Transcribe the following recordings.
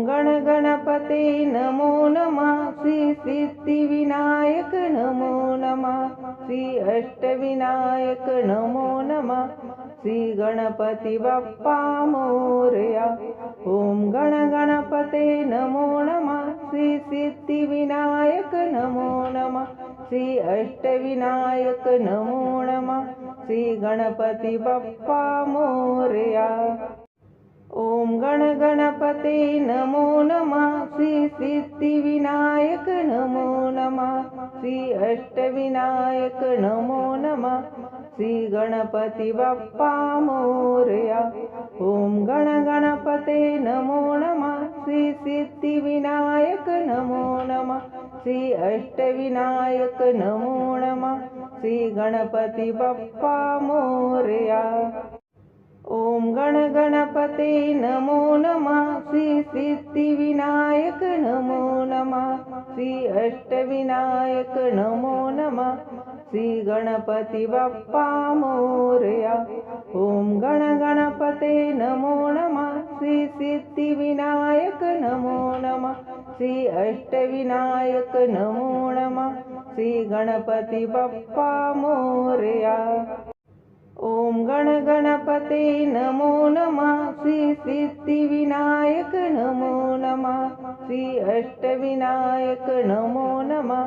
ओम गण गणपते नमो नमः श्री सिद्धिविनायक नमो नमः श्री अष्टविनायक नमो नमः श्री गणपती बाप्पा मोरया। ओम गण गणपते नमो नमः श्री सिद्धिविनायक नमो नमः श्री अष्टविनायक नमो नमः श्री गणपती बाप्पा मोरया ओम गण गणपते नमो नमः श्री सिद्धिविनायक नमो नमः श्री अष्टविनायक नमो नमः श्री गणपती बाप्पा मोरया। ओम गण गणपते नमो नमः श्री सिद्धिविनायक नमो नमः श्री अष्टविनायक नमो नमः श्री गणपती बाप्पा मोरया। ओम गण गणपते नमो नमः. श्री सिद्धिविनायक नमो नमः. श्री अष्टविनायक नमो नमः. श्री गणपती बाप्पा मोरया. ओम गण गणपते नमो नमः. श्री सिद्धिविनायक नमो नमः. श्री अष्टविनायक नमो नमः. श्री गणपती बाप्पा मोरया. ओम गण गणपते नमो नमः श्री सिद्धिविनायक नमो नमः श्री अष्टविनायक नमो नमः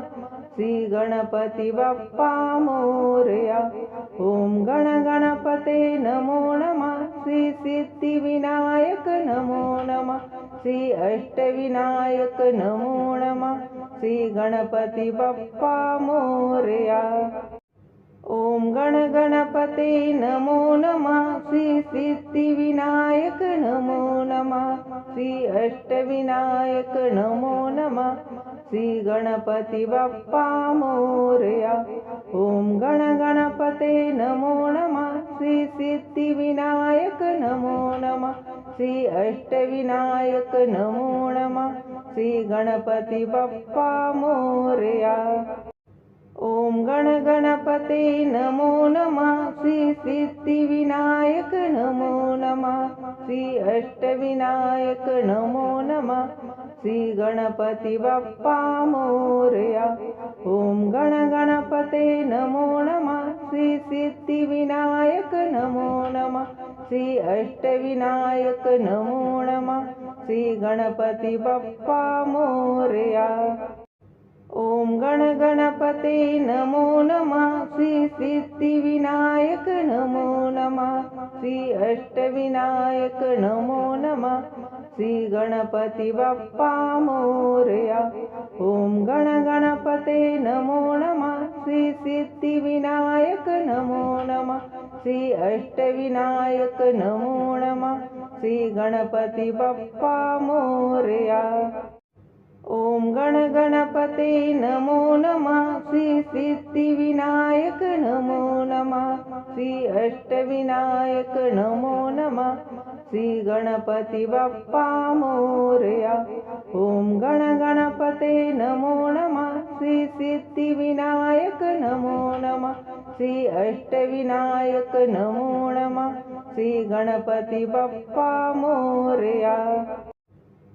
श्री गणपती बाप्पा मोरया। ओम गण गणपते नमो नमः श्री सिद्धिविनायक नमो नमः श्री अष्टविनायक नमो नमः श्री गणपती बाप्पा मोरया। ओम गण गणपते नमो नमः श्री सिद्धिविनायक नमो नमः श्री अष्टविनायक नमो नमः श्री गणपती बाप्पा मोरया। ओम गण गणपते नमो नमः श्री सिद्धिविनायक नमो नमः श्री अष्टविनायक नमो नमः श्री गणपती बाप्पा मोरया। ओम गण गणपते नमो नमः श्री सिद्धिविनायक नमो नमः श्री अष्टविनायक नमो नमः श्री गणपति बाप्पा मोरया। ओम गण गणपते नमो नमः श्री सिद्धिविनायक नमो नमः श्री अष्टविनायक नमो नमः श्री गणपति बाप्पा मोरया। ओम गण गणपते नमो नमः श्री सिद्धिविनायक नमो नमः श्री अष्टविनायक नमो नमः श्री गणपती बाप्पा मोरया। ओम गण गणपते नमो नमः श्री सिद्धिविनायक नमो नमः श्री अष्टविनायक नमो नमः श्री गणपती बाप्पा मोरया। ओम गण गणपते नमो नमः श्री सिद्धिविनायक नमो नमः श्री अष्टविनायक नमो नमः श्री गणपती बाप्पा मोरया। ओम गण गणपते नमो नमः श्री सिद्धिविनायक नमो नमः श्री अष्टविनायक नमो नमः श्री गणपती बाप्पा मोरया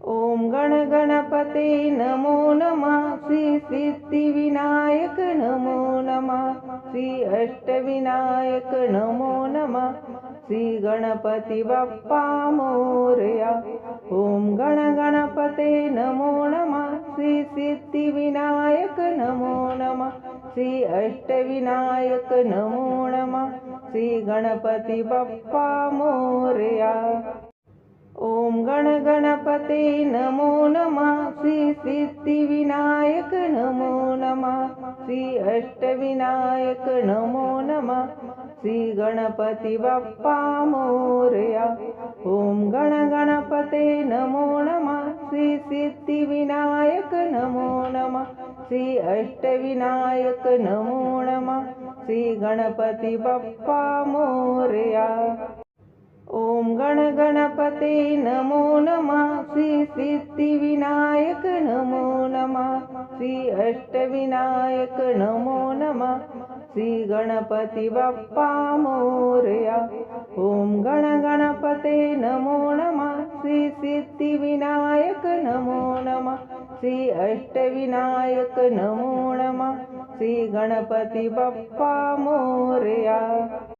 ॐ गणगणपते नमो नमः श्री सिद्धिविनायक नमो नमः श्री अष्टविनायक नमो नमः श्री गणपति पप्पा मोरया। ॐ गणगणपते नमो नमः श्री सिद्धिविनायक नमो नमः श्री अष्टविनायक नमो नमः श्री गणपति पप्पा मो ते नमो नमा. श्री सिद्धिविनायक नमो नमा. श्री अष्टविनायक नमो नमः. श्री गणपती बाप्पा मोरया. ओम गण गणपते नमो नमः. श्री सिद्धिविनायक नमो नमः. श्री अष्टविनायक नमो नमा. श्री गणपती बाप्पा मोरया. ओम गण गणपते नमो श्री सिद्धिविनायक नमो नमः. श्री अष्टविनायक नमो नमः. श्री गणपती बाप्पा मोरया. ओम गण गणपते नमो नमः. श्री सिद्धिविनायक नमो नमः. श्री अष्टविनायक नमो नमः. श्री गणपती बाप्पा मोरया.